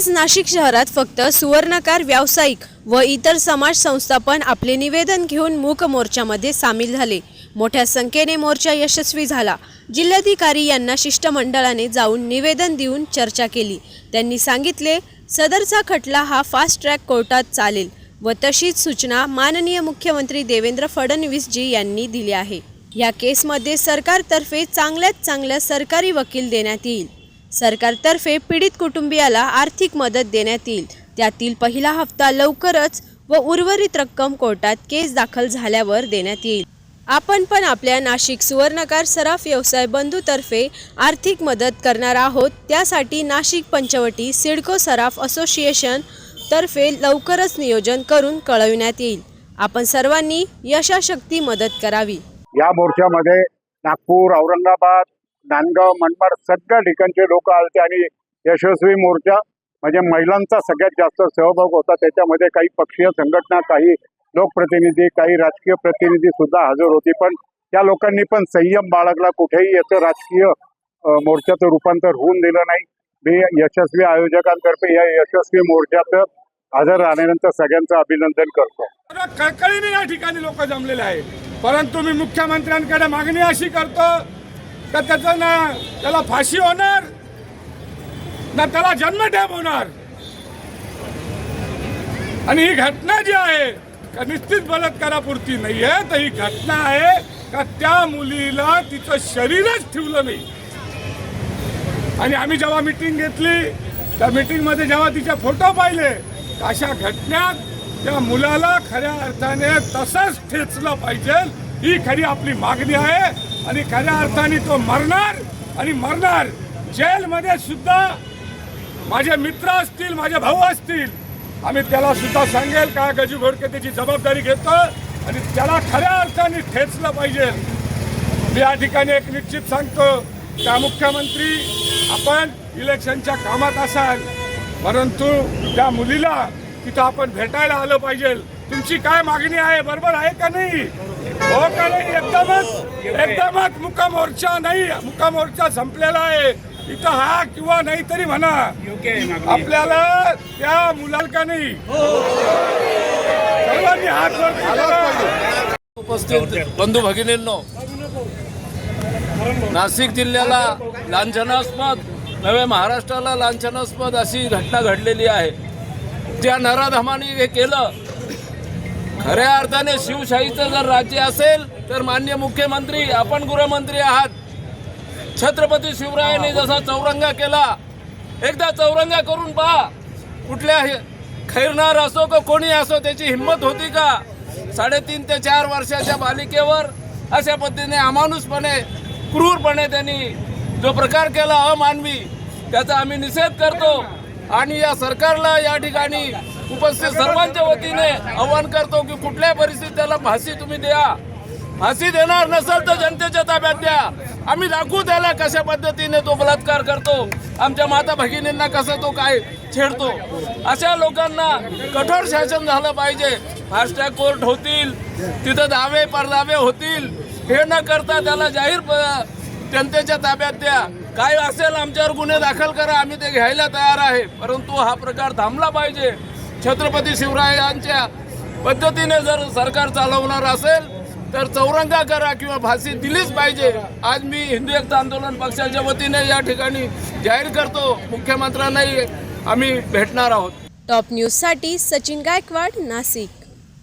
आज नाशिक शहरात फक्त सुवर्णकार व्यावसायिक व इतर समाज संस्थापन आपले निवेदन घेऊन मूक मोर्चामध्ये सामील झाले. मोठ्या संख्येने मोर्चा यशस्वी झाला. जिल्हाधिकारी यांना शिष्टमंडळाने जाऊन निवेदन देऊन चर्चा केली. त्यांनी सांगितले सदरचा खटला हा फास्ट ट्रॅक कोर्टात चालेल व तशीच सूचना माननीय मुख्यमंत्री देवेंद्र फडणवीसजी यांनी दिली आहे. या केसमध्ये सरकारतर्फे चांगल्यात चांगल्या सरकारी वकील देण्यात येईल. सरकारतर्फे पीडित कुटुंबियाला आर्थिक मदत देण्यात येईल. त्यातील पहिला हप्ता लवकरच व उर्वरित रक्कम कोर्टात केस दाखल झाल्यावर देण्यात येईल. आपण पण आपल्या नाशिक सुवर्णकार सराफ व्यवसाय बंधूतर्फे आर्थिक मदत करणार आहोत. त्यासाठी नाशिक पंचवटी सिडको सराफ असोसिएशन तर्फे लवकरच नियोजन करून कळविण्यात येईल. आपण सर्वांनी यशाशक्ती मदत करावी. या मोर्चामध्ये नागपूर औरंगाबाद नांदगाव मनमाड सगळ्या ठिकाणचे लोक आलते आणि यशस्वी मोर्चा म्हणजे महिलांचा सगळ्यात जास्त सहभाग होता. त्याच्यामध्ये काही पक्षीय संघटना काही लोकप्रतिनिधी काही राजकीय प्रतिनिधी सुद्धा हजर होती. पण त्या लोकांनी पण संयम बाळगला. कुठेही याचं राजकीय मोर्चाचं रूपांतर होऊन दिलं नाही. मी यशस्वी आयोजकांतर्फे या यशस्वी मोर्चात हजर राहण्यानंतर सगळ्यांचं अभिनंदन करतो. कळकळीने या ठिकाणी लोक जमलेले आहेत. परंतु मी मुख्यमंत्र्यांकडे मागणी अशी करतो का त्याचं ना त्याला फाशी होणार? ना त्याला जन्मठेप होणार? आणि ही घटना जी आहे का निश्चित बलात्कारापुरती नाही आहे तर ही घटना आहे का त्या मुलीला तिचं शरीरच ठेवलं नाही. आणि आम्ही जेव्हा मिटिंग घेतली त्या मिटिंगमध्ये जेव्हा तिचे फोटो पाहिले अशा घटनेत त्या मुलाला खऱ्या अर्थाने तसंच ठेचलं पाहिजे ही खरी आपली मागणी आहे आणि खऱ्या अर्थाने तो मरणार आणि मरणार जेलमध्ये सुद्धा माझे मित्र असतील माझे भाऊ असतील आम्ही त्याला सुद्धा सांगेल का गजू घोडके त्याची जबाबदारी घेतो आणि त्याला खऱ्या अर्थाने ठेचलं पाहिजे. मी या ठिकाणी एक निश्चित सांगतो त्या मुख्यमंत्री आपण इलेक्शनच्या कामात असाल परंतु त्या मुलीला तिथं आपण भेटायला आलं पाहिजे. तुमची काय मागणी आहे बरोबर आहे का नाही? हो एकदमच एकदमच मुका मोर्चा नाही मुका मोर्चा संपलेला आहे. इथं हा किंवा नाही तरी म्हणा. आपल्याला त्या मुलाला का नाही सर्वांनी हात वर उपस्थित बंधू भगिनींनो नाशिक जिल्ह्याला लांछनास्पद नव्हे महाराष्ट्राला लांछनास्पद अशी घटना घडलेली आहे. त्या नराधमाने हे केलं. खऱ्या अर्थाने शिवशाहीचं जर राज्य असेल तर मान्य मुख्यमंत्री आपण गृहमंत्री आहात. छत्रपती शिवरायांनी जसा चौरंगा केला एकदा चौरंगा करून पहा कुठल्या खैरनार असो का कोणी असो त्याची हिंमत होती का? साडेतीन ते चार वर्षाच्या बालिकेवर अशा पद्धतीने अमानुषपणे क्रूरपणे त्यांनी जो प्रकार केला अमानवी त्याचा आम्ही निषेध करतो. आणि या सरकारला या ठिकाणी उपस्थित सर्वांच्या वतीने आवाहन करतो की कुठल्या परिस्थितीत त्याला फाशी तुम्ही द्या. फाशी देणार नसेल तर जनतेच्या ताब्यात द्या. आम्ही दाखवू त्याला कशा पद्धतीने तो बलात्कार करतो आमच्या माता भगिनींना कसं तो काय छेडतो अशा लोकांना कठोर शासन झालं पाहिजे. फास्टॅग कोर्ट होतील तिथं दावे परदावे होतील. हे न करता त्याला जाहीर प- जनतेच्या ताब्यात द्या. काय असेल आमच्यावर गुन्हे दाखल करा आम्ही ते घ्यायला तयार आहे. परंतु हा प्रकार थांबला पाहिजे. छत्रपती शिवरायांच्या पद्धतीने जर सरकार चालवणार असेल तर चौरंगा करा किंवा फाशी दिलीच पाहिजे. आज मी हिंदू एकता आंदोलन पक्षाच्या वतीने या ठिकाणी जाहीर करतो. मुख्यमंत्र्यांनाही आम्ही भेटणार आहोत. टॉप न्यूजसाठी सचिन गायकवाड नाशिक.